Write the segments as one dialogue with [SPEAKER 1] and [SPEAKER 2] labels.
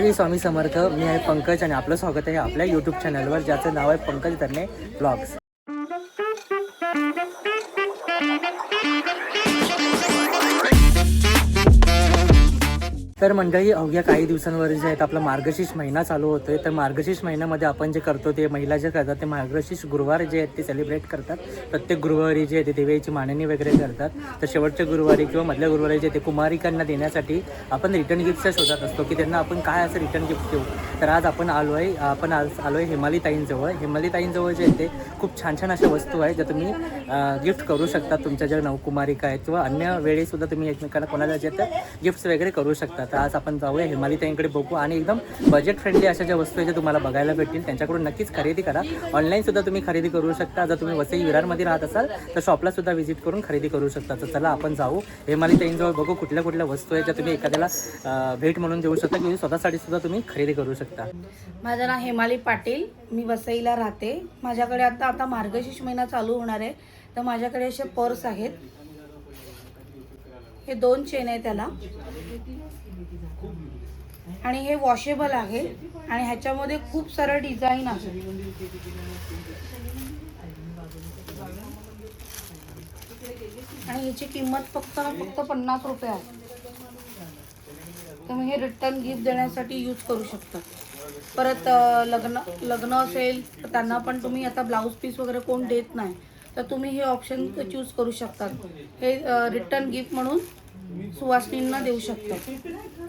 [SPEAKER 1] श्री स्वामी समर्थ मी आहे पंकज आणि आपलं स्वागत आहे आपल्या यूट्यूब चॅनलवर ज्याचं नाव आहे पंकज तरणे ब्लॉग्स तर मंडळी अवघ्या काही दिवसांवर जे आहेत आपला मार्गशीर्ष महिना चालू होतोय. तर मार्गशीर्ष महिन्यामध्ये आपण जे करतो ते महिला जे करतात ते मार्गशीर्ष गुरुवार जे आहेत ते सेलिब्रेट करतात. प्रत्येक गुरुवारी जे आहे ते देवीची मांडणी वगैरे करतात. तर शेवटच्या गुरुवारी किंवा मधल्या गुरुवारी जे ते कुमारिकांना देण्यासाठी आपण रिटर्न गिफ्टच्या शोधात असतो की त्यांना आपण काय असं रिटर्न गिफ्ट देऊ? तर आज आपण आलो आहे आपण आज आलो आहे हिमाली ताईंजवळ जे आहे ते खूप छान छान अशा वस्तू आहेत ज्या तुम्ही गिफ्ट करू शकता. तुमच्या ज्या नवकुमारिका आहेत किंवा अन्य वेळेसुद्धा तुम्ही एकमेकांना कोणाला जे गिफ्ट्स वगैरे करू शकता तर आज आपण जाऊया हिमाली ताईंकडे बघू आणि एकदम बजेट फ्रेंडली अशा ज्या वस्तू आहेत ज्या तुम्हाला बघायला भेटतील त्यांच्याकडून नक्कीच खरेदी करा. ऑनलाईन सुद्धा तुम्ही खरेदी करू शकता. जर तुम्ही वसई विरारमध्ये राहत असाल तर शॉपला सुद्धा व्हिजिट करून खरेदी करू शकता. तर चला आपण जाऊ. हिमाली ताईंजवळ बघू कुठल्या कुठल्या वस्तू आहेत ज्या तुम्ही एखाद्याला भेट म्हणून देऊ शकता किंवा स्वतःसाठी सुद्धा तुम्ही खरेदी करू शकता.
[SPEAKER 2] माझं नाव हेमाली पाटील. मी वसईला राहते. माझ्याकडे आता आता मार्गशीर्ष महिना चालू होणार आहे. तर माझ्याकडे असे पर्स आहेत. हे दोन चेन आहे त्याला. आणि हे वॉशेबल आहे आणि ह्याच्यामध्ये खूप सारं डिझाईन आहे. आणि ह्याची किंमत फक्त फक्त पन्नास रुपये आहे. तुम्ही हे रिटर्न गिफ्ट देण्यासाठी यूज करू शकता. परत लग्न लग्न असेल तर त्यांना पण तुम्ही आता ब्लाऊज पीस वगैरे कोण देत नाही. तर तुम्ही हे ऑप्शन चूज करू शकतात. हे रिटर्न गिफ्ट म्हणून सुवासिनींना देऊ शकता.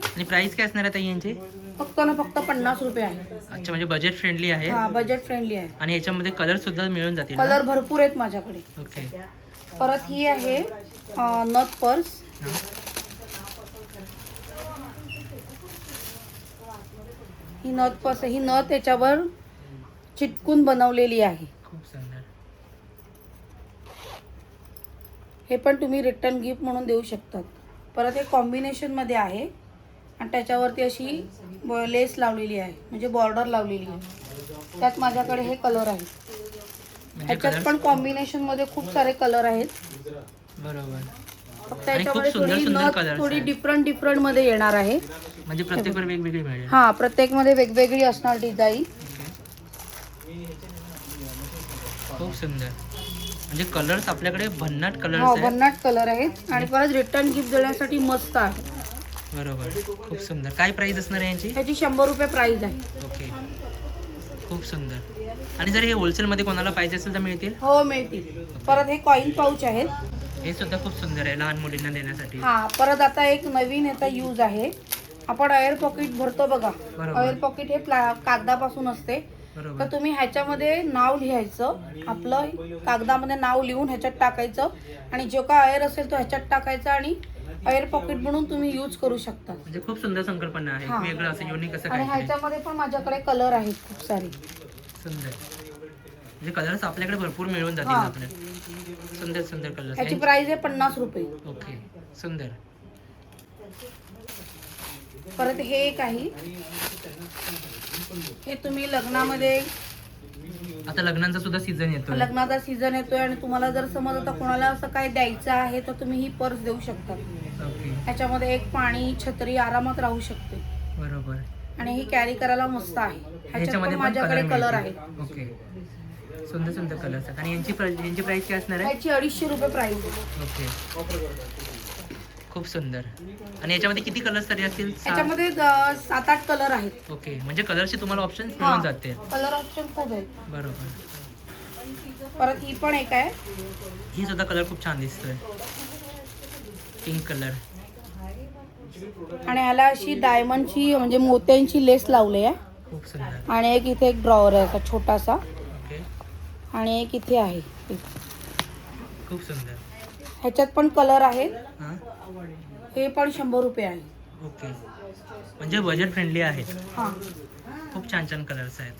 [SPEAKER 1] आणि प्राईस काय असणार आहे ताई यांची?
[SPEAKER 2] फक्त ना फक्त पन्नास रुपये आहे.
[SPEAKER 1] अच्छा म्हणजे बजेट फ्रेंडली आहे?
[SPEAKER 2] हा बजेट फ्रेंडली आहे.
[SPEAKER 1] आणि याच्यामध्ये कलर सुद्धा मिळून जातील ना?
[SPEAKER 2] कलर भरपूर आहेत माझ्याकडे.
[SPEAKER 1] ओके
[SPEAKER 2] परत ही आहे अ, नथ पर्स.
[SPEAKER 1] हां.
[SPEAKER 2] ही नथ पर्स ही नथ याच्यावर चिटकून बनवलेली आहे.
[SPEAKER 1] खूप सुंदर.
[SPEAKER 2] हे पण तुम्ही रिटर्न गिफ्ट म्हणून देऊ शकतात. परत हे कॉम्बिनेशनमध्ये आहे. आणि त्याच्यावरती अशी लेस लावलेली आहे. म्हणजे बॉर्डर लावलेली आहे. त्यात माझ्याकडे हे कलर आहेत
[SPEAKER 1] म्हणजे
[SPEAKER 2] ह्याच्यात
[SPEAKER 1] कलर
[SPEAKER 2] पण कॉम्बिनेशनमध्ये खूप सारे कलर आहेत.
[SPEAKER 1] बरोबर.
[SPEAKER 2] थोडी नथ थोडी
[SPEAKER 1] आहेत.
[SPEAKER 2] डिफरंट डिफरंटमध्ये येणार आहे.
[SPEAKER 1] म्हणजे प्रत्येकवर वेगवेगळी
[SPEAKER 2] हा प्रत्येकमध्ये वेगवेगळी असणार डिझाईन
[SPEAKER 1] खूप सुंदर. म्हणजे कलर्स आपल्याकडे भन्नाट
[SPEAKER 2] हो
[SPEAKER 1] कलर्स आहेत.
[SPEAKER 2] भन्नाट कलर आहेत. आणि परत रिटर्न गिफ्ट देण्यासाठी मस्त आहे.
[SPEAKER 1] बरोबर. खूप सुंदर. काय प्राइस असणार आहे यांची?
[SPEAKER 2] ह्याची शंभर रुपये प्राइस आहे.
[SPEAKER 1] ओके. खूप सुंदर. आणि जर हे होलसेलमध्ये कोणाला पाहिजे असेल तर मिळतील?
[SPEAKER 2] हो मिळतील. परत हे कॉईन पाऊच आहेत.
[SPEAKER 1] हे सुद्धा खूप सुंदर आहे लहान मुलींना देण्यासाठी.
[SPEAKER 2] हा परत आता एक नवीन याचा यूज आहे. आपण एअर पॉकेट भरतो बघा.
[SPEAKER 1] बरोबर.
[SPEAKER 2] एअर पॉकेट हे प्ला कागदापासून असते. तर तुम्ही ह्याच्यामध्ये नाव लिहायचं आपलं कागदामध्ये नाव लिहून ह्याच्यात टाकायचं आणि जो काय एअर असेल तो ह्याच्यात टाकायचा आणि एअर पॉकेट म्हणून तुम्ही यूज करू शकता.
[SPEAKER 1] म्हणजे खूप सुंदर संकल्पना आहे. वेगळं असं युनिक असं
[SPEAKER 2] आणि ह्याच्यामध्ये पण माझ्याकडे कलर आहेत खूप सारे.
[SPEAKER 1] सुंदर. म्हणजे कलर्स आपल्याकडे भरपूर मिळून जातील
[SPEAKER 2] हा.
[SPEAKER 1] आपल्याला सुंदर सुंदर
[SPEAKER 2] ह्याची
[SPEAKER 1] कलर्स
[SPEAKER 2] प्राइस आहे पन्नास रुपये.
[SPEAKER 1] ओके. सुंदर.
[SPEAKER 2] परत हे एक आहे. हे तुम्ही लग्नामध्ये
[SPEAKER 1] आता लग्नांचा सुद्धा सीझन येतो
[SPEAKER 2] लग्नाचा सीझन येतोय आणि तुम्हाला जर समज आता कोणाला असं काय द्यायचं आहे तर तुम्ही ही पर्स देऊ शकता. ह्याच्यामध्ये एक पाणी छत्री आरामात राहू शकते.
[SPEAKER 1] बरोबर.
[SPEAKER 2] आणि ही कॅरी करायला मस्त आहे.
[SPEAKER 1] ह्याच्यामध्ये
[SPEAKER 2] माझ्याकडे
[SPEAKER 1] कलर
[SPEAKER 2] कलर आहे.
[SPEAKER 1] ओके. सुंदर सुंदर आहेत. आणि यांची यांची प्राइस काय असणार आहे?
[SPEAKER 2] ह्याची अडीचशे रुपये प्राइस
[SPEAKER 1] ओके. खूप सुंदर. आणि याच्यामध्ये किती कलर्स तरी असतील? सात?
[SPEAKER 2] ह्याच्यामध्ये अं, सात आठ कलर आहेत.
[SPEAKER 1] ओके म्हणजे कलरचे तुम्हाला ऑप्शन मिळून जाते
[SPEAKER 2] कलर ऑप्शन खूप आहेत.
[SPEAKER 1] बरोबर.
[SPEAKER 2] परत ही पण एक आहे.
[SPEAKER 1] ही सुद्धा कलर खूप छान दिसतोय. पिंक कलर
[SPEAKER 2] आणि ह्याला अशी डायमंडची म्हणजे मोत्यांची लेस लावली आहे.
[SPEAKER 1] खूप सुंदर.
[SPEAKER 2] आणि एक इथे एक ड्रॉवर आहे छोटासा. आणि एक इथे आहे.
[SPEAKER 1] खूप सुंदर.
[SPEAKER 2] ह्याच्यात पण कलर आहेत
[SPEAKER 1] हां?
[SPEAKER 2] हे पण शंभर रुपये आहे.
[SPEAKER 1] ओके. म्हणजे बजेट फ्रेंडली आहे.
[SPEAKER 2] हां.
[SPEAKER 1] खूप छान छान कलर्स आहेत.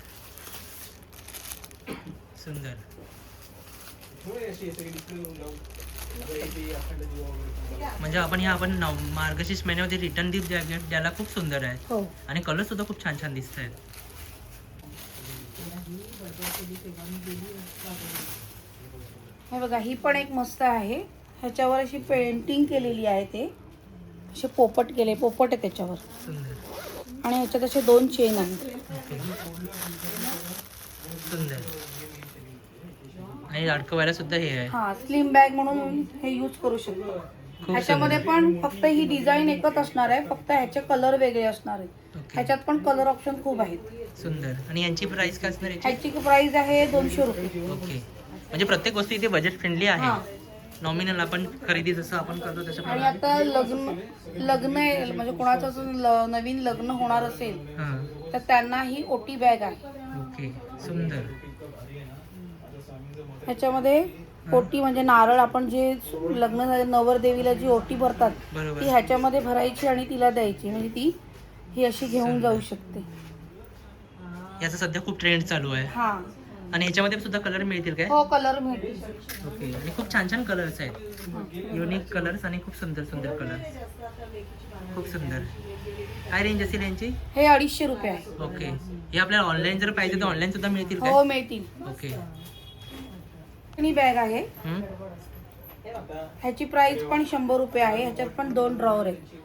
[SPEAKER 1] सुंदर. म्हणजे आपण ह्या आपण नव मार्गशीर्ष महिन्यामध्ये रिटर्न गिफ्ट द्या द्यायला खूप सुंदर आहे.
[SPEAKER 2] हो.
[SPEAKER 1] आणि कलर सुद्धा खूप छान छान दिसत आहेत.
[SPEAKER 2] हे बघा ही पण एक मस्त आहे. ह्याच्यावर अशी पेंटिंग केलेली आहे ते. असे पोपट केले पोपट आहे त्याच्यावर. आणि ह्याच्यात असे दोन चेन आहेत.
[SPEAKER 1] सुंदर. आणि अडकवायला सुद्धा हे आहे.
[SPEAKER 2] हा स्लिम बॅग म्हणून हे यूज करू शकतो.
[SPEAKER 1] खूप
[SPEAKER 2] ह्याच्यामध्ये पण फक्त ही डिझाईन एकच असणार आहे. फक्त ह्याचे कलर वेगळे असणार आहेत.
[SPEAKER 1] ओके.
[SPEAKER 2] ह्याच्यात पण कलर ऑप्शन खूप आहेत.
[SPEAKER 1] सुंदर. आणि यांची प्राइस काय असणार याची
[SPEAKER 2] ह्याची प्राइस आहे दोनशे रुपये.
[SPEAKER 1] ओके. म्हणजे प्रत्येक वस्तू इथे बजेट फ्रेंडली
[SPEAKER 2] हा.
[SPEAKER 1] आहे नॉमिनल आपण खरेदी जसं आपण करतो
[SPEAKER 2] आणि
[SPEAKER 1] त्याच्याप्रमाणे
[SPEAKER 2] आता लग्न लग्न आहे, म्हणजे कोणाचं ल- नवीन लग्न होणार असेल
[SPEAKER 1] हां.
[SPEAKER 2] तर त्यांना ही ओटी बॅग आहे.
[SPEAKER 1] ओके सुंदर.
[SPEAKER 2] ह्याच्यामध्ये ओटी म्हणजे नारळ आपण जे लग्न झाले नवरदेवीला जी ओटी भरतात ती
[SPEAKER 1] बरोबर
[SPEAKER 2] ह्याच्यामध्ये भरायची आणि तिला द्यायची म्हणजे ती ही अशी घेऊन जाऊ शकते.
[SPEAKER 1] याचा सध्या खूप ट्रेंड चालू आहे.
[SPEAKER 2] हा.
[SPEAKER 1] आणि याच्यामध्ये सुद्धा कलर मिळतील काय?
[SPEAKER 2] हो कलर मिळतील.
[SPEAKER 1] ओके आणि खूप छान छान कलर्स आहेत. युनिक कलर्स आणि खूप सुंदर सुंदर कलर्स खूप सुंदर. काय रेंज असेल यांची?
[SPEAKER 2] हे अडीचशे रुपये आहे.
[SPEAKER 1] ओके हे आपल्याला ऑनलाईन जर पाहिजे तर ऑनलाईन सुद्धा मिळतील
[SPEAKER 2] हो मिळतील.
[SPEAKER 1] ओके
[SPEAKER 2] आणि बॅग आहे.
[SPEAKER 1] हम्म.
[SPEAKER 2] ह्याची प्राइस पण शंभर रुपये आहे. ह्याच्यात पण दोन ड्रॉवर आहे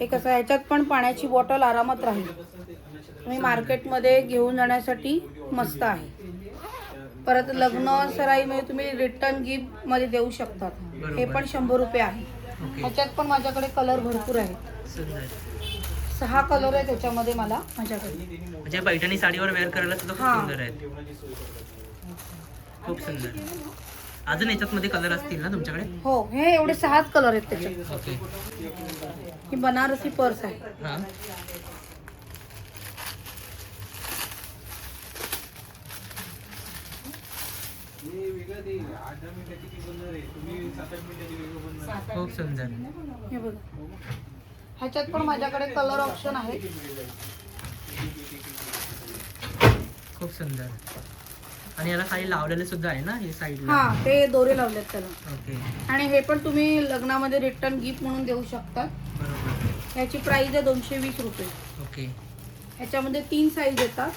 [SPEAKER 2] हे कसं ह्याच्यात पण पाण्याची बॉटल आरामात राहील. तुम्ही मार्केटमध्ये घेऊन जाण्यासाठी मस्त आहे. परत लग्न सराईमध्ये तुम्ही रिटर्न गिफ्टमध्ये देऊ शकतात. हे. पण शंभर रुपये आहे. ह्याच्यात पण माझ्याकडे कलर भरपूर आहेत. सहा कलर आहेत त्याच्यामध्ये मला माझ्याकडे.
[SPEAKER 1] म्हणजे पैठणी साडीवर वेअर करायला सुद्धा खूप
[SPEAKER 2] हा.
[SPEAKER 1] सुंदर आहेत. खूप सुंदर. अजून याच्यात मध्ये कलर असतील ना तुमच्याकडे?
[SPEAKER 2] हो हे एवढे सहाच कलर आहेत त्याच्यात
[SPEAKER 1] ओके.
[SPEAKER 2] ही बनारसी पर्स आहे.
[SPEAKER 1] हां. खूप सुंदर
[SPEAKER 2] हे बघा. ह्याच्यात पण माझ्याकडे कलर ऑप्शन आहे.
[SPEAKER 1] खूप सुंदर. आणि याला काही लावलेले सुद्धा आहे ना हे साईडला?
[SPEAKER 2] हा ते दोरे लावलेत त्याला.
[SPEAKER 1] ओके.
[SPEAKER 2] आणि हे पण तुम्ही लग्नामध्ये रिटर्न गिफ्ट म्हणून देऊ शकता.
[SPEAKER 1] बरोबर.
[SPEAKER 2] ह्याची प्राइस आहे दोनशे वीस रुपये.
[SPEAKER 1] ओके.
[SPEAKER 2] ह्याच्यामध्ये तीन साईज येतात.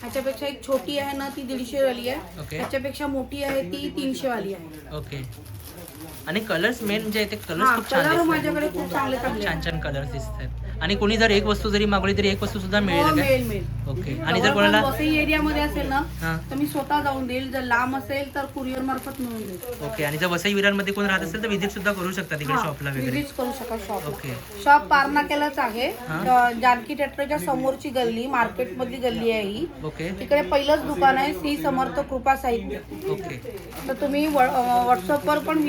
[SPEAKER 2] ह्याच्यापेक्षा एक छोटी आहे ना ती दीडशे वाली आहे.
[SPEAKER 1] ओके.
[SPEAKER 2] ह्याच्यापेक्षा मोठी आहे ती तीनशे वाली आहे.
[SPEAKER 1] ओके. आणि कलर्स मेन जे आहे ते कलर्स खूप छान
[SPEAKER 2] कलर
[SPEAKER 1] दिसतात.
[SPEAKER 2] माझ्याकडे खूप चांगले चांगले
[SPEAKER 1] छान. छान कलर्स दिसतात. आणि कोणी जर एक वस्तू जरी मागवली तरी एक वस्तू सुद्धा
[SPEAKER 2] हो मिळेल मिळेल
[SPEAKER 1] ओके आणि जर कोणाला
[SPEAKER 2] वसई एरियामध्ये असेल ना
[SPEAKER 1] हां.
[SPEAKER 2] तर मी स्वतः जाऊन देईल. जर लांब असेल तर कुरिअर मार्फत मिळून देईल.
[SPEAKER 1] ओके आणि जर वसई विरारमध्ये कोण राहत असेल तर विजिट सुद्धा करू शकता तिकडे शॉपला वगैरे.
[SPEAKER 2] विजिट करू शका शॉप
[SPEAKER 1] ओके
[SPEAKER 2] शॉप पारनाक्यालाच आहे. तर जानकी थिएटरच्या समोरची गल्ली मार्केट मधली गल्ली आहे ही.
[SPEAKER 1] ओके
[SPEAKER 2] तिकडे पहिलंच दुकान आहे श्री समर्थ कृपा साहित्य.
[SPEAKER 1] ओके
[SPEAKER 2] तर तुम्ही व्हॉट्सअपवर पण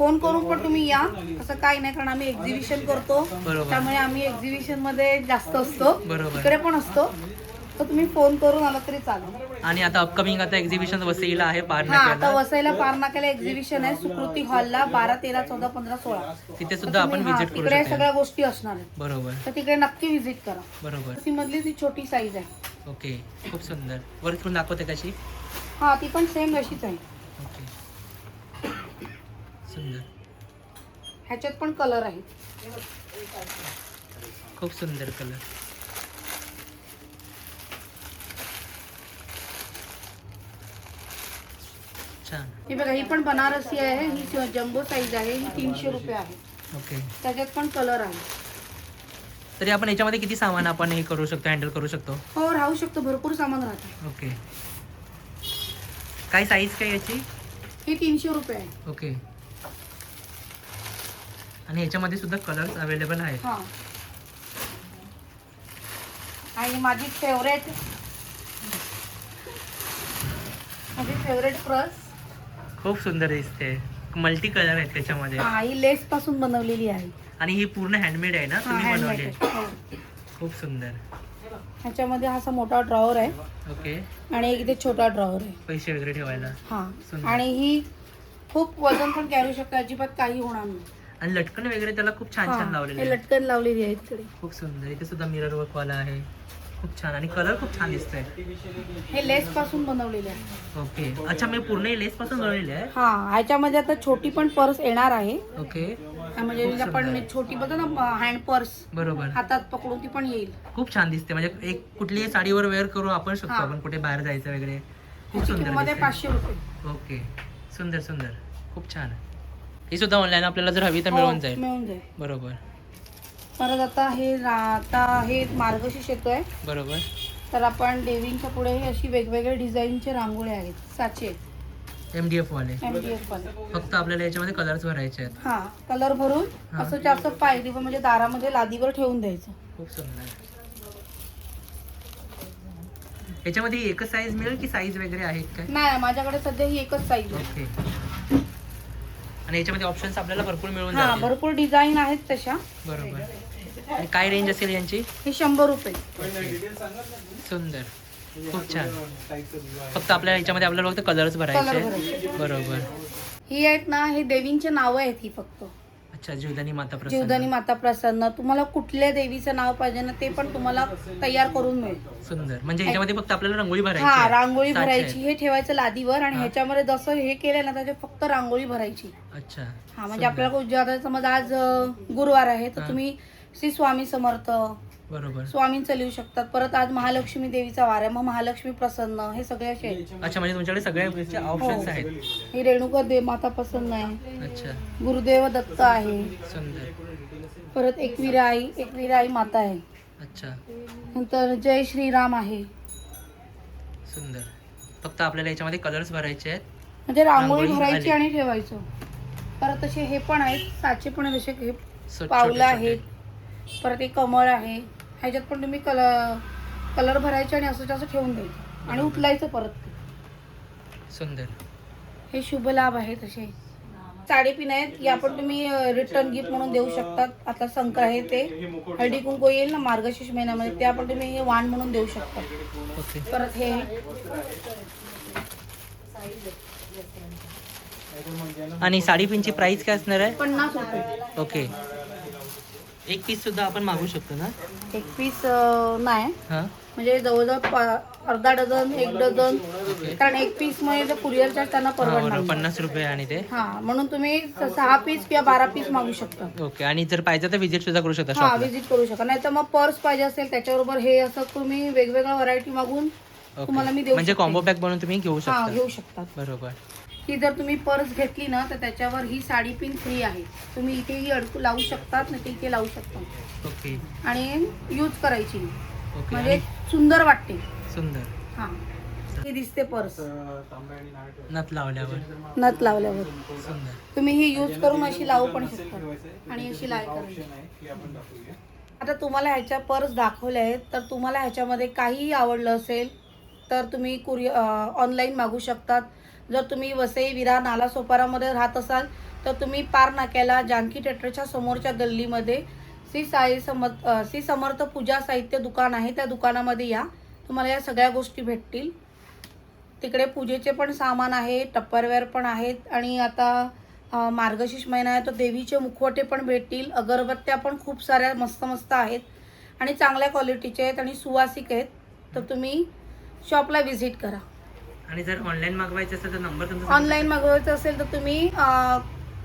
[SPEAKER 2] फोन करून पण तुम्ही या. असं काही नाही कारण आम्ही एक्झिबिशन करतो. त्यामुळे आम्ही एक्झिबिशनमध्ये जास्त असतो. तिकडे पण असतो. तर तुम्ही फोन करून आला तरी चालेल.
[SPEAKER 1] आणि आता अपकमिंग आता एक्झिबिशन वसईला आहे
[SPEAKER 2] हा आता वसईला पारनाक्याला एक्झिबिशन आहे सुकृती हॉलला बारा तेरा चौदा पंधरा सोळा.
[SPEAKER 1] तिथे सुद्धा आपण विजिट करू
[SPEAKER 2] तिकडे सगळ्या गोष्टी असणार आहेत.
[SPEAKER 1] बरोबर.
[SPEAKER 2] तर तिकडे नक्की व्हिजिट करा.
[SPEAKER 1] बरोबर.
[SPEAKER 2] ती मधली ती छोटी साईज आहे.
[SPEAKER 1] ओके खूप सुंदर. वर दाखवते कशी?
[SPEAKER 2] हा ती पण सेम अशीच आहे.
[SPEAKER 1] सुंदर.
[SPEAKER 2] ह्याच्यात पण कलर आहे.
[SPEAKER 1] खूप सुंदर कलर. छान.
[SPEAKER 2] ही बघा ही पण बनारसी आहे ही जम्बो साईज आहे ही तीनशे रुपये आहे.
[SPEAKER 1] ओके.
[SPEAKER 2] त्याच्यात पण कलर आहे.
[SPEAKER 1] तरी आपण याच्यामध्ये किती सामान आपण हे करू शकतो हँडल करू शकतो?
[SPEAKER 2] हो राहू शकतो भरपूर सामान राहतं.
[SPEAKER 1] ओके. काय साईज काय याची?
[SPEAKER 2] ही तीनशे रुपये आहे.
[SPEAKER 1] ओके. आणि याच्यामध्ये सुद्धा कलर्स अवेलेबल आहेत.
[SPEAKER 2] हा. आणि माझी फेवरेट माझी फेवरेट पर्स
[SPEAKER 1] खूप सुंदर दिसते. मल्टी कलर आहेत त्याच्यामध्ये.
[SPEAKER 2] हा ही लेस पासून बनवलेली आहे.
[SPEAKER 1] आणि ही पूर्ण हँडमेड आहे ना? तुम्ही बनवली
[SPEAKER 2] आहे. हो.
[SPEAKER 1] खूप सुंदर.
[SPEAKER 2] ह्याच्यामध्ये हा असा मोठा ड्रॉवर आहे.
[SPEAKER 1] ओके.
[SPEAKER 2] आणि एक इथे छोटा ड्रॉवर आहे.
[SPEAKER 1] पैसे वगैरे ठेवायला.
[SPEAKER 2] हा. आणि ही खूप वजन पण कॅरू शकते. अजिबात काही होणार नाही.
[SPEAKER 1] आणि लटकन वगैरे त्याला खूप छान छान लावलेले
[SPEAKER 2] हे
[SPEAKER 1] आहेत.
[SPEAKER 2] लटकन लावलेली आहे
[SPEAKER 1] खूप सुंदर. इथे सुद्धा मिरर वर्क वाला आहे. खूप छान. आणि कलर खूप छान दिसतोय.
[SPEAKER 2] हे लेस पासून बनवलेले आहे.
[SPEAKER 1] ओके अच्छा मी पूर्ण लेस पासून बनवलेले आहे?
[SPEAKER 2] हा ह्याच्यामध्ये आता छोटी पण पर्स येणार आहे.
[SPEAKER 1] ओके
[SPEAKER 2] म्हणजे
[SPEAKER 1] खूप
[SPEAKER 2] आपण
[SPEAKER 1] सुंदर.
[SPEAKER 2] छोटी बघा ना हँड पर्स
[SPEAKER 1] बरोबर.
[SPEAKER 2] हातात पकडून ती पण येईल.
[SPEAKER 1] खूप छान दिसते. म्हणजे एक कुठलीही साडीवर वेअर करू आपण शकतो
[SPEAKER 2] हा.
[SPEAKER 1] आपण कुठे बाहेर जायचं वगैरे. खूप
[SPEAKER 2] ह्याची
[SPEAKER 1] सुंदर
[SPEAKER 2] किंमत आहे
[SPEAKER 1] दिसते.
[SPEAKER 2] पाचशे रुपये.
[SPEAKER 1] ओके सुंदर सुंदर. खूप छान. ही सुद्धा ऑनलाईन आपल्याला जर हवी तर
[SPEAKER 2] हो,
[SPEAKER 1] मिळून जाईल.
[SPEAKER 2] मिळून जाईल.
[SPEAKER 1] बरोबर.
[SPEAKER 2] परत आता हे रा- आता हे मार्गशीर्ष येतोय
[SPEAKER 1] बरोबर.
[SPEAKER 2] तर आपण देवींच्या पुढे हे अशी वेगवेगळ्या डिझाईनचे रांगोळी आहेत. साचे
[SPEAKER 1] एम डी एफ वाले.
[SPEAKER 2] एम डी एफ वाले.
[SPEAKER 1] फक्त आपल्याला याच्यामध्ये कलर्स भरायचे आहेत.
[SPEAKER 2] हा कलर भरून
[SPEAKER 1] हा.
[SPEAKER 2] असं जास्त पायरीवर म्हणजे दारामध्ये लादीवर ठेवून द्यायचं.
[SPEAKER 1] खूप सुंदर. याच्यामध्ये एकच साईज मिळेल की साईज वगैरे आहेत काय?
[SPEAKER 2] नाही माझ्याकडे सध्या ही एकच साईज आहे.
[SPEAKER 1] ओके. आणि याच्यामध्ये ऑप्शन्स आपल्याला भरपूर मिळून
[SPEAKER 2] हा
[SPEAKER 1] जातील.
[SPEAKER 2] भरपूर डिझाईन आहेत तशा.
[SPEAKER 1] बरोबर. आणि काय रेंज असेल यांची?
[SPEAKER 2] हे शंभर रुपये.
[SPEAKER 1] सुंदर. खूप छान. फक्त आपल्या याच्यामध्ये आपल्याला फक्त कलर्स
[SPEAKER 2] कलर
[SPEAKER 1] भरायचे
[SPEAKER 2] भरायचे.
[SPEAKER 1] बरोबर.
[SPEAKER 2] ही आहेत ना हे देवींचे नावं आहेत ही फक्त.
[SPEAKER 1] अच्छा जीवदानी माता प्रसन्न
[SPEAKER 2] जीवदानी माता प्रसन्न तुम्हाला कुठल्या देवीचं नाव पाहिजे ना ते पण तुम्हाला तयार करून मिळेल
[SPEAKER 1] सुंदर म्हणजे याच्यामध्ये फक्त आपल्याला रांगोळी भरायची
[SPEAKER 2] हा
[SPEAKER 1] आहे.
[SPEAKER 2] रांगोळी
[SPEAKER 1] साचे
[SPEAKER 2] भरायची. हे ठेवायचं लादीवर आणि
[SPEAKER 1] हा.
[SPEAKER 2] ह्याच्यामध्ये जसं हे केलं ना त्याच्यात फक्त रांगोळी भरायची
[SPEAKER 1] अच्छा
[SPEAKER 2] हा म्हणजे
[SPEAKER 1] सुंदर.
[SPEAKER 2] आपल्याला आता समज आज अं, गुरुवार आहे तर
[SPEAKER 1] हा.
[SPEAKER 2] तुम्ही श्री स्वामी समर्थ
[SPEAKER 1] बरोबर.
[SPEAKER 2] स्वामींचं लिहू शकतात. परत आज महालक्ष्मी देवीचा वार आहे. मग महालक्ष्मी प्रसन्न. हे सगळे असे आहेत.
[SPEAKER 1] अच्छा म्हणजे तुमच्याकडे सगळ्या ऑप्शन्स
[SPEAKER 2] हो.
[SPEAKER 1] आहेत.
[SPEAKER 2] ही रेणुका देव माता प्रसन्न आहे.
[SPEAKER 1] अच्छा.
[SPEAKER 2] गुरुदेव दत्त आहे.
[SPEAKER 1] सुंदर.
[SPEAKER 2] परत एकविरा आई एकविरा आई माता आहे.
[SPEAKER 1] अच्छा.
[SPEAKER 2] नंतर जय श्रीराम आहे.
[SPEAKER 1] सुंदर. फक्त आपल्याला याच्यामध्ये कलर्स भरायचे आहेत.
[SPEAKER 2] म्हणजे रांगोळी
[SPEAKER 1] रांगोळी
[SPEAKER 2] भरायची
[SPEAKER 1] आली.
[SPEAKER 2] आणि ठेवायचं. परत असे हे पण आहेत. साचे पण आहेत असे हे
[SPEAKER 1] सो
[SPEAKER 2] पावलं
[SPEAKER 1] छोटे-
[SPEAKER 2] आहेत. परत एक कमळ आहे. ह्याच्यात पण तुम्ही कलर कलर भरायचे आणि असं असं ठेवून द्यायचं. आणि उचलायचं परत. ते.
[SPEAKER 1] सुंदर.
[SPEAKER 2] हे शुभ लाभ आहेत असे. साडेपिन आहेत या पण तुम्ही रिटर्न गिफ्ट म्हणून देऊ शकतात. आता संक आहे ते. हळदी कुंकू येईल ना मार्गशीर्ष महिन्यामध्ये ते आपण तुम्ही हे वाण म्हणून देऊ शकता. परत हे.
[SPEAKER 1] आणि साडीपिनची प्राइस काय असणार आहे?
[SPEAKER 2] पन्नास रुपये.
[SPEAKER 1] ओके. एक पीस सुद्धा आपण मागू शकतो ना?
[SPEAKER 2] एक पीस नाही.
[SPEAKER 1] हा?
[SPEAKER 2] म्हणजे जवळजवळ प- अर्धा डझन एक डझन. कारण एक पीसमध्ये कुरिअर चार्ज त्यांना
[SPEAKER 1] हा
[SPEAKER 2] परवडणार
[SPEAKER 1] बरोबर. पन्नास रुपये आणि ते?
[SPEAKER 2] हा म्हणून तुम्ही स- सहा पीस किंवा बारा पीस मागू शकता.
[SPEAKER 1] ओके. आणि जर पाहिजे तर विजिट सुद्धा करू शकता
[SPEAKER 2] हा
[SPEAKER 1] शॉपला
[SPEAKER 2] विजिट करू शकता. नाही तर मग पर्स पाहिजे असेल त्याच्याबरोबर हे असं तुम्ही वेगवेगळ्या व्हरायटी मागून तुम्हाला मी देऊ
[SPEAKER 1] म्हणजे
[SPEAKER 2] शकते.
[SPEAKER 1] कॉम्बो पॅक बनवून तुम्ही घेऊ
[SPEAKER 2] हा
[SPEAKER 1] शकता.
[SPEAKER 2] घेऊ शकता.
[SPEAKER 1] बरोबर.
[SPEAKER 2] ही जर तुम्ही पर्स घेतली ना तर त्याच्यावर ही साडी पिन फ्री आहे. तुम्ही इथेही अडकू लावू शकतात नाही इथे लावू शकता.
[SPEAKER 1] ओके.
[SPEAKER 2] आणि यूज करायची.
[SPEAKER 1] ओके
[SPEAKER 2] म्हणजे
[SPEAKER 1] आणि?
[SPEAKER 2] सुंदर वाटते.
[SPEAKER 1] सुंदर.
[SPEAKER 2] हा. ही दिसते पर्स.
[SPEAKER 1] नथ लावल्यावर.
[SPEAKER 2] नथ लावल्यावर.
[SPEAKER 1] सुंदर.
[SPEAKER 2] तुम्ही ही यूज करून अशी लावू पण शकता. आणि अशी लाय करायची आता तुम्हाला ह्याच्या पर्स दाखवल्या आहेत तर तुम्हाला ह्याच्यामध्ये काहीही आवडलं असेल तर तुम्ही कुरि ऑनलाईन मागू शकतात. जर तुम्ही वसई विरा नाला सोपारामध्ये राहत असाल तर तुम्ही पार नाक्याला जानकी थिएटरच्या समोरच्या गल्लीमध्ये श्री साई समर्थ श्री समर्थ पूजा साहित्य दुकान आहे. त्या दुकानामध्ये या. तुम्हाला या सगळ्या गोष्टी भेटतील. तिकडे पूजेचे पण सामान आहे टप्परवेअर पण आहेत आणि आता मार्गशीर्ष महिना आहे तर देवीचे मुखवटे पण भेटतील. अगरबत्त्या पण खूप साऱ्या मस्त मस्त आहेत आणि चांगल्या क्वालिटीचे आहेत आणि सुवासिक आहेत. तर तुम्ही शॉपला व्हिजिट करा.
[SPEAKER 1] आणि जर ऑनलाईन मागवायचं असेल तर नंबर तुमचा
[SPEAKER 2] ऑनलाईन मागवायचं असेल तर तुम्ही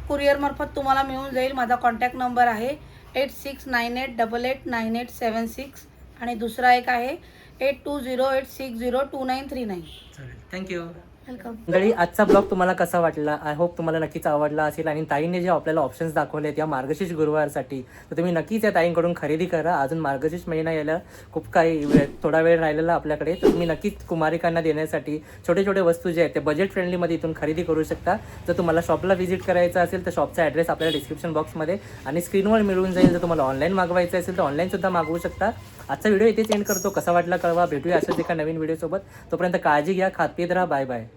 [SPEAKER 2] कुरिअर मार्फत तुम्हाला मिळून जाईल. माझा कॉन्टॅक्ट नंबर आहे eight six nine eight double eight nine eight seven six आणि दुसरा एक आहे eight two zero eight six zero two nine three nine
[SPEAKER 1] चालेल. थँक्यू मंडळी आजचा ब्लॉग तुम्हाला कसा वाटला? आय होप तुम्हाला नक्कीच आवडला असेल आणि ताईने जे आपल्याला ऑप्शन्स दाखवले आहेत या मार्गशीर्ष गुरुवारसाठी तर तुम्ही नक्कीच या ताईंकडून खरेदी करा. अजून मार्गशीर्ष महिना यायला खूप काही वेळ थोडा वेळ राहिलेला आपल्याकडे. तर तुम्ही नक्कीच कुमारिकांना देण्यासाठी छोटे छोटे वस्तू जे आहेत ते बजेट फ्रेंडलीमध्ये इथून खरेदी करू शकता. जर तुम्हाला शॉपला व्हिजिट करायचं असेल तर शॉपचा ॲड्रेस आपल्याला डिस्क्रिप्शन बॉक्समध्ये आणि स्क्रीनवर मिळून जाईल. जर तुम्हाला ऑनलाईन मागवायचं असेल तर ऑनलाईनसुद्धा मागवू शकता. आजचा व्हिडिओ इथेच एंड करतो. कसा वाटला कळवा. भेटूया अशाच एका नवीन व्हिडिओसोबत. तोपर्यंत काळजी घ्या. खात राहा. Bye bye